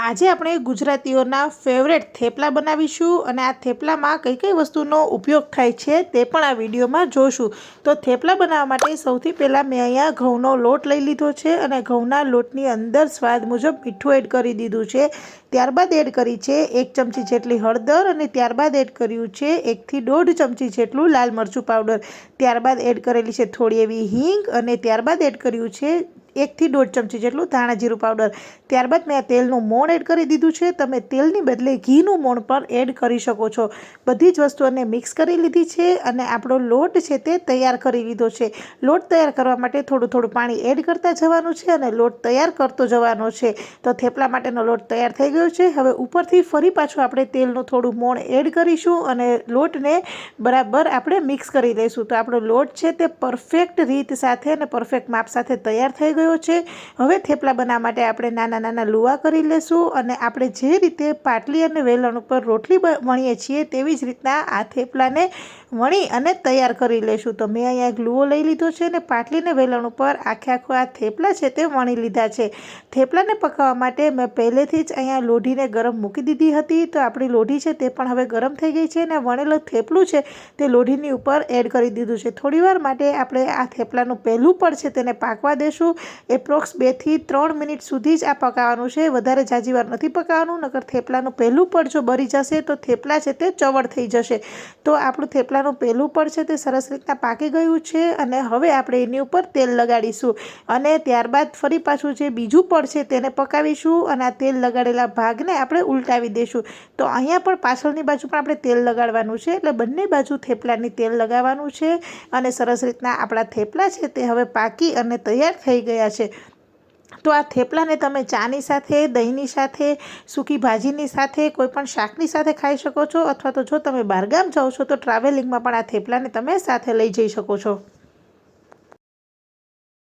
આજે આપણે ગુજરાતીઓના ફેવરેટ થેપલા બનાવીશું અને આ થેપલામાં કઈ કઈ વસ્તુનો ઉપયોગ થાય છે તે પણ આ વિડીયોમાં જોશું. તો થેપલા બનાવવા માટે સૌથી પહેલાં મેં અહીંયા ઘઉંનો લોટ લઈ લીધો છે અને ઘઉંના લોટની અંદર સ્વાદ મુજબ મીઠું એડ કરી દીધું છે. ત્યારબાદ એડ કરી છે એક ચમચી જેટલી હળદર અને ત્યારબાદ એડ કર્યું છે એકથી દોઢ ચમચી જેટલું લાલ મરચું પાવડર. ત્યારબાદ એડ કરેલી છે થોડી એવી હિંગ અને ત્યારબાદ એડ કર્યું છે એકથી દોઢ ચમચી જેટલું ધાણા જીરું પાવડર ત્યારબાદ મેં તેલનું મોણ એડ કરી દીધું છે. તમે તેલની બદલે ઘીનું મોણ પણ એડ કરી શકો છો. બધી જ વસ્તુઓને મિક્સ કરી લીધી છે અને આપણો લોટ છે તે તૈયાર કરી લીધો છે. લોટ તૈયાર કરવા માટે થોડું થોડું પાણી એડ કરતા જવાનું છે અને લોટ તૈયાર કરતો જવાનો છે. તો થેપલા માટેનો લોટ તૈયાર થઈ ગયો છે. હવે ઉપરથી ફરી પાછું આપણે તેલનું થોડું મોણ એડ કરીશું અને લોટને બરાબર આપણે મિક્સ કરી લઈશું. તો આપણો લોટ છે તે પરફેક્ટ રીત સાથે અને પરફેક્ટ માપ સાથે તૈયાર થઈ ગયો છે. હવે થેપલા બનાવવા માટે આપણે નાના નાના લુવા કરી લેશું અને આપણે જે રીતે પાટલી અને વેલણ ઉપર રોટલી વણીએ છીએ તેવી જ રીતના આ થેપલાને વણી અને તૈયાર કરી લેશું. તો મેં અહીંયા એક લુવો લઈ લીધો છે અને પાટલીને વેલણ ઉપર આખે આખો આ થેપલા છે તે વણી લીધા છે. થેપલાને પકાવવા માટે મેં પહેલેથી જ અહીંયા લોઢીને ગરમ મૂકી દીધી હતી. તો આપણી લોઢી છે તે પણ હવે ગરમ થઈ ગઈ છે અને વણેલું થેપલું છે તે લોઢીની ઉપર એડ કરી દીધું છે. થોડીવાર માટે આપણે આ થેપલાનું પહેલું પડ છે તેને પાકવા દેશું. એપ્રોક્સ બેથી ત્રણ મિનિટ સુધી જ આ પકાવવાનું છે. વધારે જાજીવાર નથી પકાવવાનું નકર થેપલાનું પહેલું પડ જો બળી જશે તો થેપલા છે તે ચવડ થઈ જશે. તો આપણું થેપલાનું પહેલું પડ છે તે સરસ રીતના પાકી ગયું છે અને હવે આપણે એની ઉપર તેલ લગાડીશું અને ત્યારબાદ ફરી પાછું જે બીજું પડ છે તેને પકાવીશું અને આ તેલ લગાડેલા ભાગને આપણે ઉલટાવી દઈશું તો અહીંયા પણ પાછળની બાજુ પણ આપણે તેલ લગાડવાનું છે, એટલે બંને બાજુ થેપલાની તેલ લગાવવાનું છે અને સરસ રીતના આપણા થેપલા છે તે હવે પાકી અને તૈયાર થઈ ગયા છે. તો આ થેપલાને તમે ચાની સાથે, દહીંની સાથે, સૂકી ભાજીની સાથે કોઈપણ શાકની સાથે ખાઈ શકો છો? અથવા તો જો તમે બહારગામ જાઓ છો, તો ટ્રાવેલિંગમાં પણ આ થેપલાને તમે સાથે લઈ જઈ શકો છો.